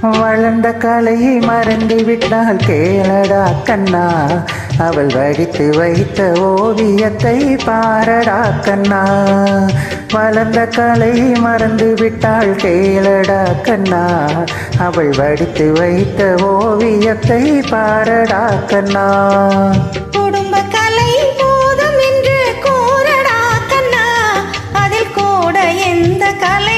வளர்ந்த கலையை மறந்து விட்டால் கேளடா கண்ணா. அவள் வடித்து வைத்த ஓவியத்தை பாரடா கண்ணா. வளர்ந்த கலையை மறந்து விட்டால் கேளடா கண்ணா. அவள் வடித்து வைத்த ஓவியத்தை பாரடா கண்ணா. குடும்ப கலை போதும் என்று கூறடா கண்ணா. அதில் கூட எந்த கலை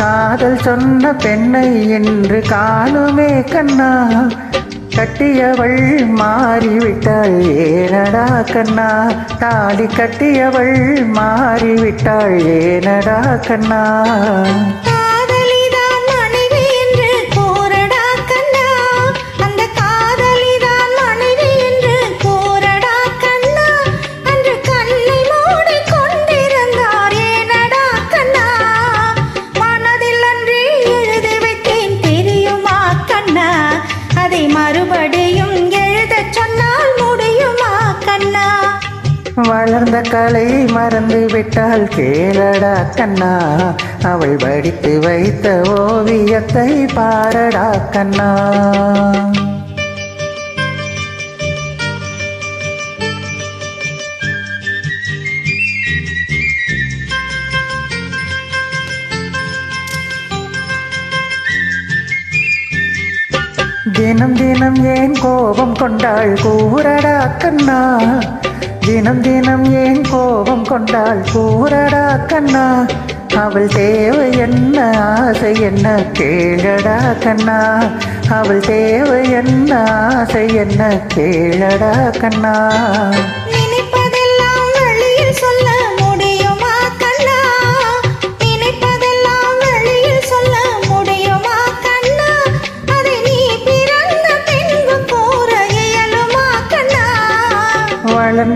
காதல் சொன்ன பெண்ணை என்று காணுமே கண்ணா. கட்டியவள் மாறிவிட்டாள் ஏனடா கண்ணா. தாலி கட்டியவள் மாறிவிட்டாள் ஏனடா கண்ணா. வளர்ந்த கலை மறந்து விட்டால் கேளடா கண்ணா. அவள் வடித்து வைத்த ஓவியத்தை பாரடா கண்ணா. தினம் தினம் ஏன் கோபம் கொண்டாள்? கூறடா கண்ணா. தினம் தினம் ஏன் கோபம் கொண்டாள்? கூறடா கண்ணா. அவள் தேவை என்ன? ஆசை என்ன? கேளடா கண்ணா. அவள் தேவை என்ன? ஆசை என்ன? கேளடா கண்ணா.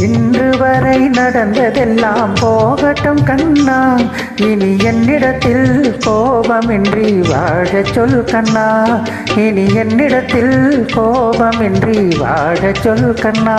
இன்று வரை நடந்ததெல்லாம் போகட்டும் கண்ணா. இனி என்னிடத்தில் கோபமின்றி வாழச் சொல் கண்ணா. இனி என்னிடத்தில் கோபமின்றி வாழச் சொல் கண்ணா.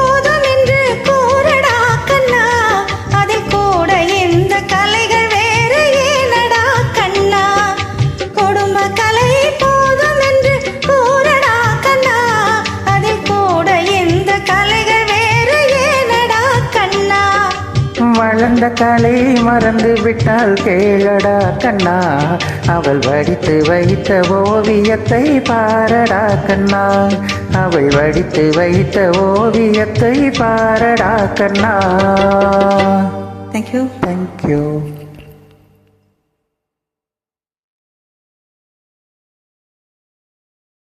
வளர்ந்த கலை மறந்து விட்டால் கேளடா கண்ணா. அவள் வடித்து வைத்த ஓவியத்தை பாரடா கண்ணா. அவள் வடித்து வைத்த ஓவியத்தை பாரடா கண்ணா. Thank you thank you